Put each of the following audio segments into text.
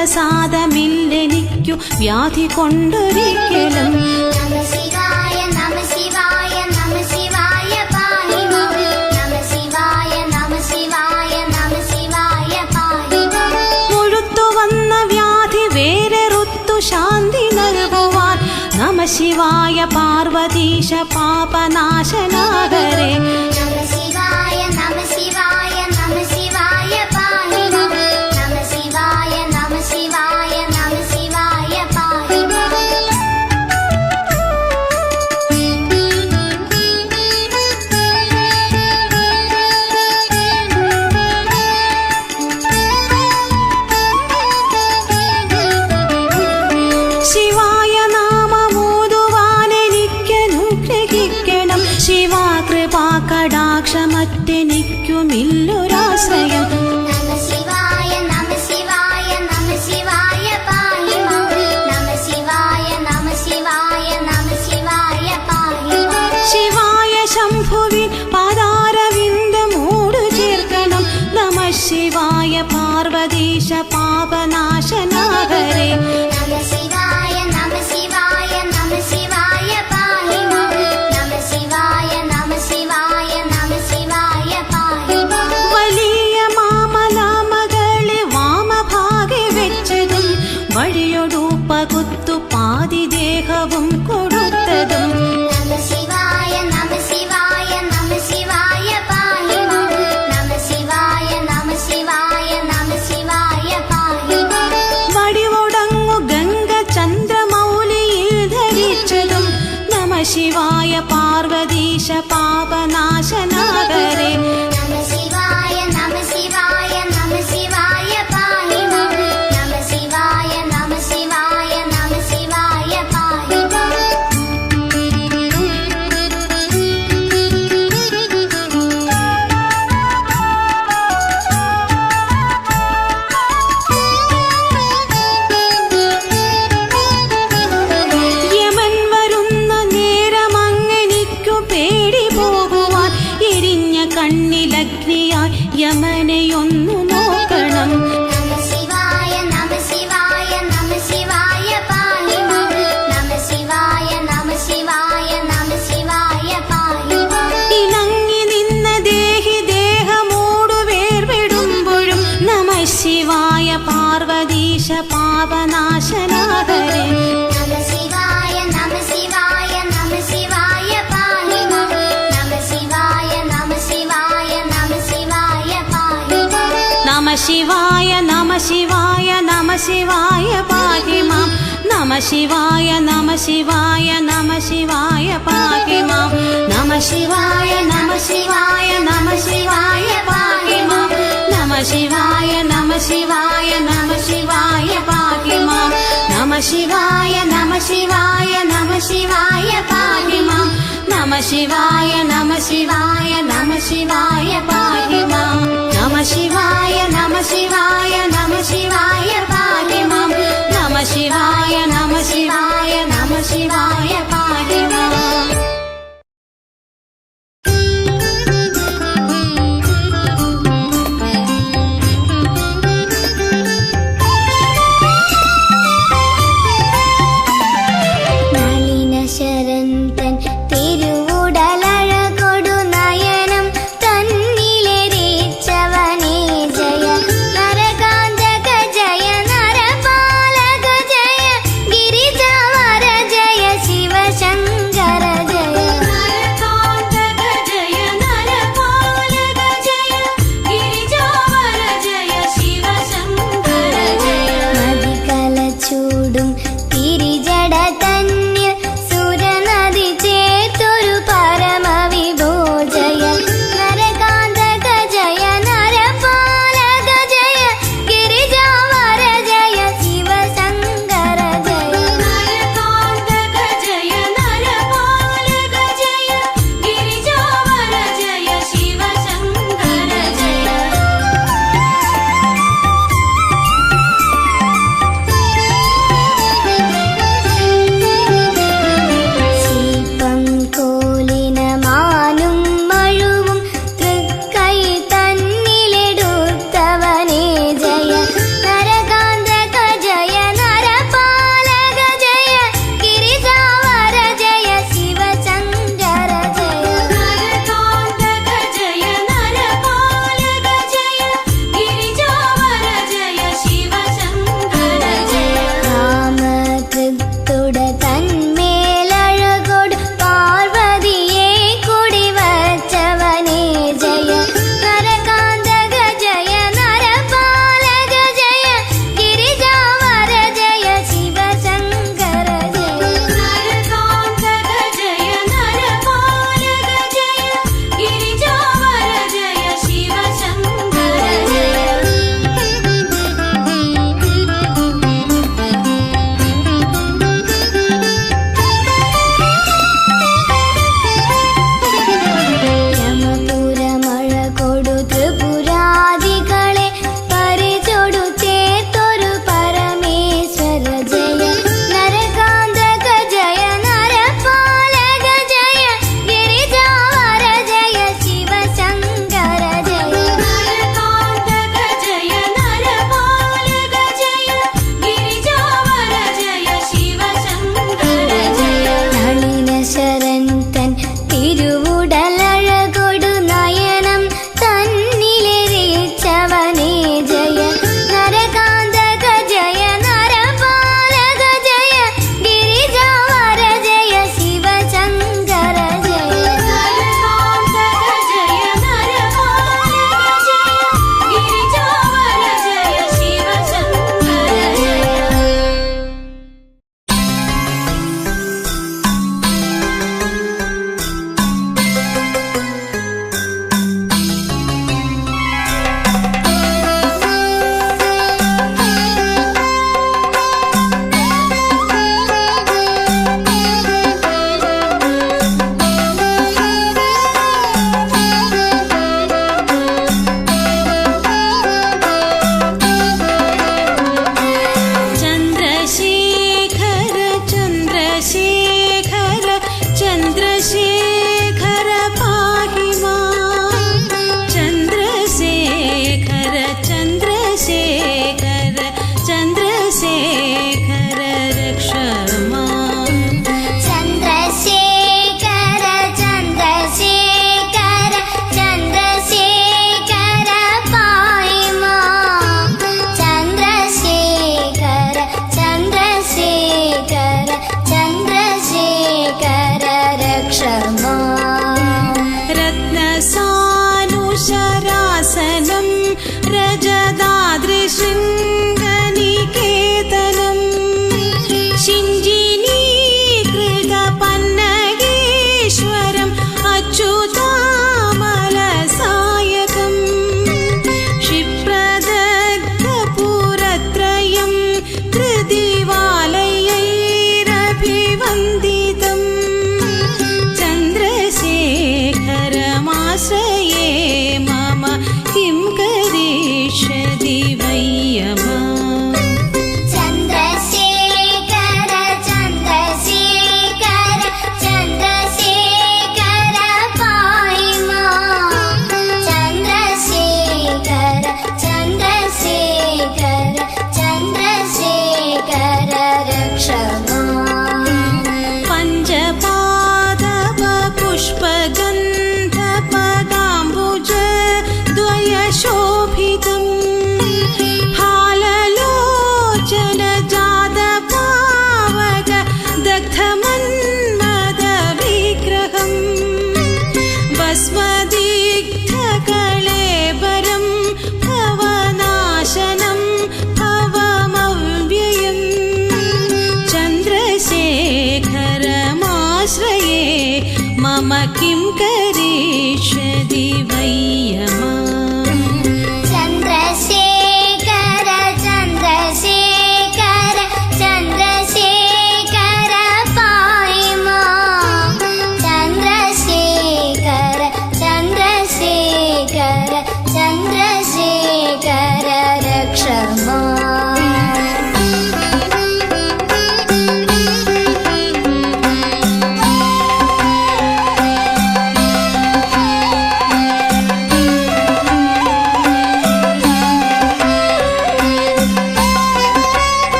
പ്രസാദമില്ലെനിക്കു വ്യാധി കൊണ്ടൊരിക്കലും. ശാന്തി നൽകുവാൻ നമ ശിവായ പാർവതീശ പാപനാശനാകരെ. മറ്റെനിക്കുമില്ല അഗ്നിയായി യമനയൊന്നു शिवाय नम शिवाय नम शिवाय पाहि मां नमः शिवाय नम शिवाय नम शिवाय पाहि मां नम शिवाय नम शिवाय नम शिवाय पाहि मां नम शिवाय नम शिवाय नमः शिवाय पाहि मा नम शिवाय नमः शिवाय नमः शिवाय पानिमं नमः शिवाय नमः शिवाय नमः शिवाय पाहि मां नमः शिवाय नमः शिवाय नमः शिवाय पाहि मां नमः शिवाय नमः शिवाय नमः शिवाय पाहि पानिम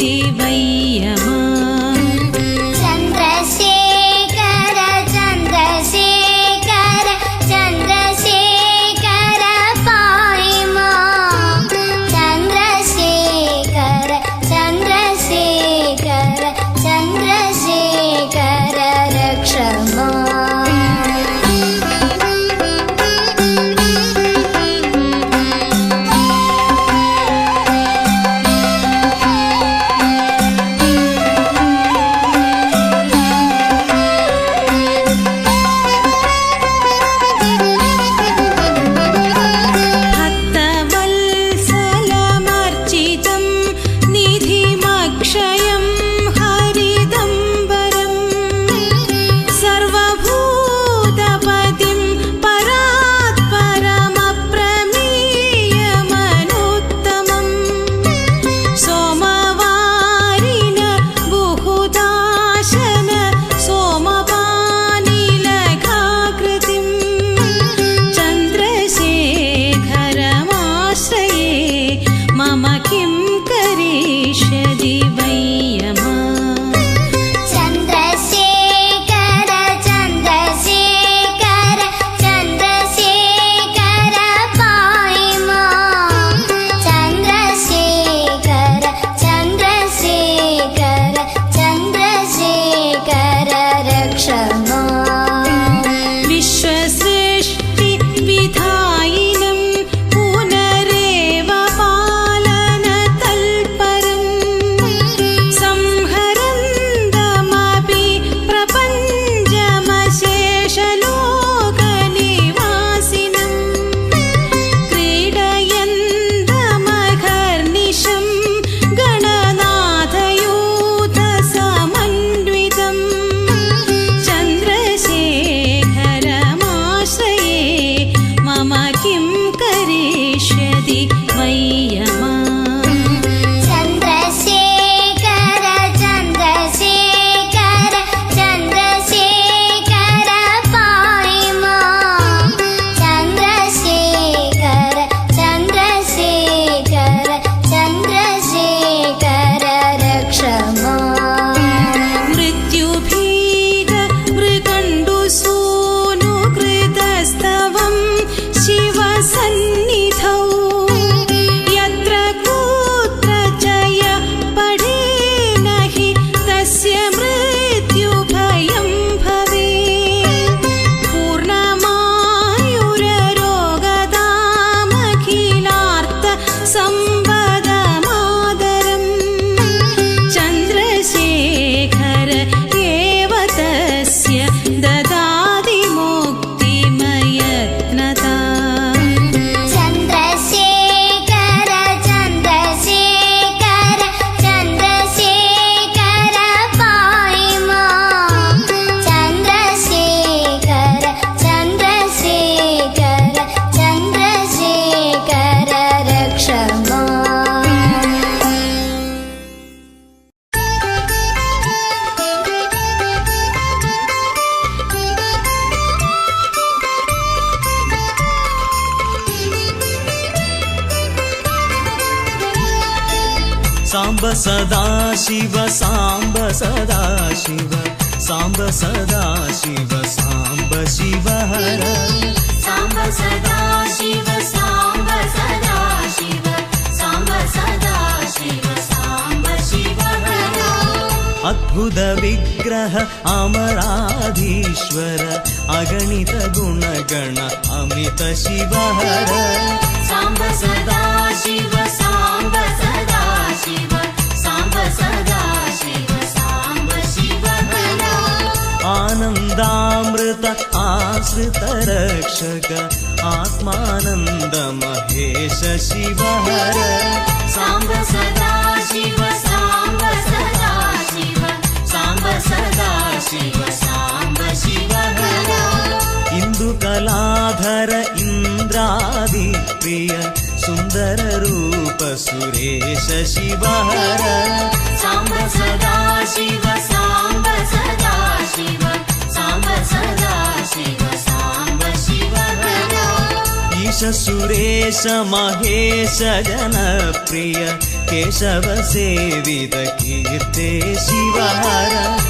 देवैयमा बुध अमराधीश्वर अगणितगुणगण अमित अमृत शिवः सांब सदा शिव साम्ब सदा शिव साम्ब सदा शिव साम्ब शिव आनन्दामृत आश्रित रक्षक आत्मानन्द महेश शिवः सांग सदा शिव सदा शिव साम्ब शिव इन्दुकलाधर इन्द्रादि प्रिय सुन्दररूप सुरेश शिवहर साम्ब सदा शिव साम्ब सदा शिव साम्ब सदा शिव साम्ब शिव ईश सुरेश महेश जनप्रिय केशव सेवित कीर्ते शिवहर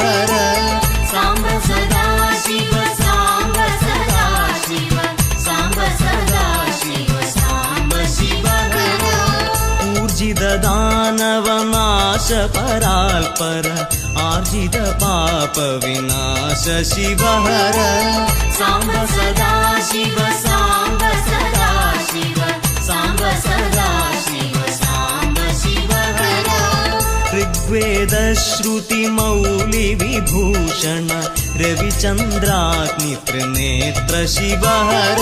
हर ऊर्जित दानवनाश पराल्पर आर्जित पाप विनाश शिवहर साम्ब सदा शिव साम्ब सदा शिव साम्ब सदा शिव ऋग्वेद श्रुति मौलि विभूषण रविचन्द्राग्नि त्रिनेत्र शिवहर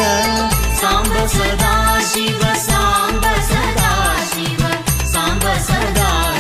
साम्ब सदा शिव साम्ब सदा शिव साम्ब सदा